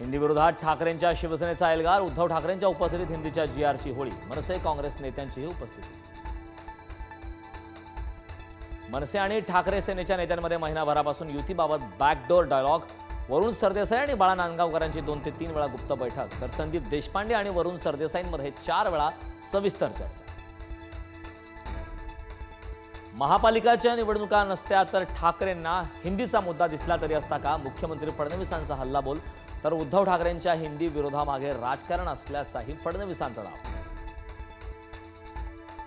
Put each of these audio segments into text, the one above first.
हिंदी विरोधात ठाकरेंच्या शिवसेनेचा एल्गार उद्धव ठाकरेंच्या उपस्थितीत हिंदीच्या जी आरची होळी. मनसे काँग्रेस नेत्यांचीही उपस्थिती. मनसे आणि ठाकरे सेनेच्या नेत्यांमध्ये महिनाभरापासून युतीबाबत बॅकडोर डायलॉग वरुण सरदेसाई आणि बाळा नांदगावकरांची दोन ते तीन वेळा गुप्त बैठक. तर संदीप देशपांडे आणि वरुण सरदेसाईंमध्ये चार वेळा सविस्तर चर्चा. महापालिकाच्या निवडणुका नसत्या तर ठाकरेंना हिंदीचा मुद्दा दिसला तरी असता का? मुख्यमंत्री फडणवीसांचा हल्लाबोल तर उद्धव ठाकरेंच्या हिंदी विरोधामागे राजकारण असल्याचाही फडणवीसांचा दावा.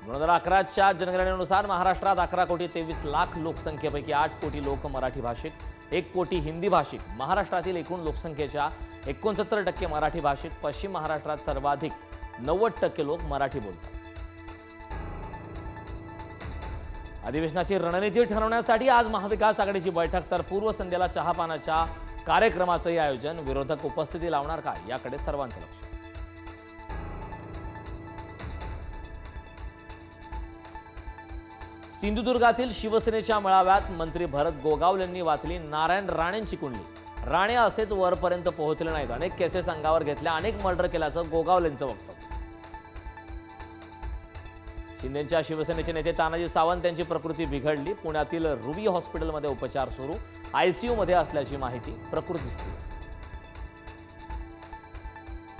दोन हजार अकराच्या जनगणनेनुसार महाराष्ट्रात अकरा कोटी तेवीस लाख लोकसंख्येपैकी आठ कोटी लोक मराठी भाषिक एक कोटी हिंदी भाषिक. महाराष्ट्रातील एकूण लोकसंख्येच्या एकोणसत्तर टक्के मराठी भाषिक. पश्चिम महाराष्ट्रात सर्वाधिक नव्वद टक्के लोक मराठी बोलतात. अधिवेशनाची रणनीती ठरवण्यासाठी आज महाविकास आघाडीची बैठक तर पूर्वसंध्येला चहापानाच्या कार्यक्रमाचंही आयोजन. विरोधक उपस्थिती लावणार का याकडे सर्वांचं लक्ष. सिंधुदुर्गातील शिवसेनेच्या मेळाव्यात मंत्री भरत गोगावल यांनी वाचली नारायण राणेंची कुंडली. राणे असेच वरपर्यंत पोहोचले नाहीत. अनेक केसेस अंगावर घेतल्या अनेक मर्डर केल्याचं गोगावलेंचं वक्तव्य. शिंदेच्या शिवसेनेचे नेते तानाजी सावंत यांची प्रकृती बिघडली. पुण्यातील रुबी हॉस्पिटलमध्ये उपचार सुरू. आयसीयू मध्ये असल्याची माहिती प्रकृती स्थिर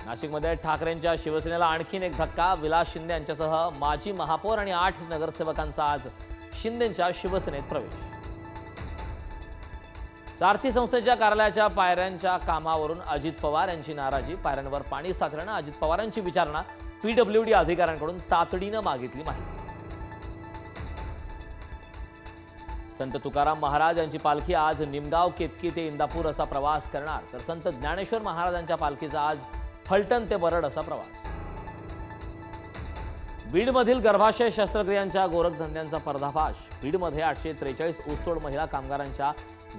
नाशिकमध्ये ठाकरेंच्या शिवसेनेला आणखीन एक धक्का. विलास शिंदे यांच्यासह माजी महापौर आणि आठ नगरसेवकांचा आज शिंदेच्या शिवसेनेत प्रवेश. सारथी संस्थेच्या कार्यालयाच्या पायऱ्यांच्या कामावरून अजित पवार यांची नाराजी. पायऱ्यांवर पाणी साचल्यानं अजित पवारांची विचारणा पीडब्ल्यूडी अधिकाऱ्यांकडून तातडीनं मागितली माहिती. संत तुकाराम महाराज यांची पालखी आज निमगाव केतकी ते इंदापूर असा प्रवास करणार. तर संत ज्ञानेश्वर महाराजांच्या पालखीचा आज फलटण ते बरड असा प्रवास. बीडमधील गर्भाशय शस्त्रक्रियांच्या गोरखधंद्यांचा पर्दाफाश. बीडमध्ये आठशे त्रेचाळीस ऊसतोड महिला कामगारांच्या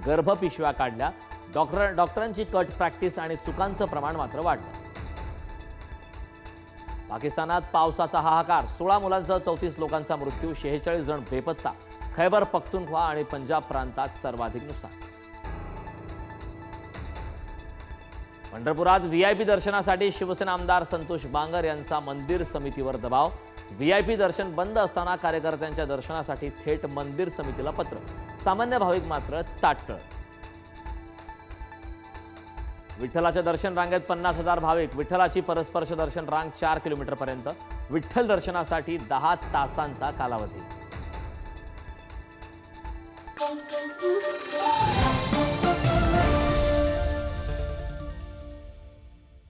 गर्भपिशव्या काढल्या. डॉक्टर डॉक्टरांची कट प्रॅक्टिस आणि चुकांचं प्रमाण मात्र वाढलं. पाकिस्तानात पावसाचा हाहाकार. सोळा मुलांसह चौतीस लोकांचा मृत्यू शेहेचाळीस जण बेपत्ता. खैबर पख्तुनख्वा आणि पंजाब प्रांतात सर्वाधिक नुकसान. पंढरपुरात व्हीआयपी दर्शनासाठी शिवसेना आमदार संतोष बांगर यांचा मंदिर समितीवर दबाव. व्हीआयपी दर्शन बंद असताना कार्यकर्त्यांच्या दर्शनासाठी थेट मंदिर समितीला पत्र. सामान्य भाविक मात्र ताटकळ. विठ्ठलाच्या दर्शन रांगेत पन्नास हजार भाविक विठ्ठलाची परस्पर्श दर्शन रांग चार किलोमीटरपर्यंत. विठ्ठल दर्शनासाठी दहा तासांचा कालावधी.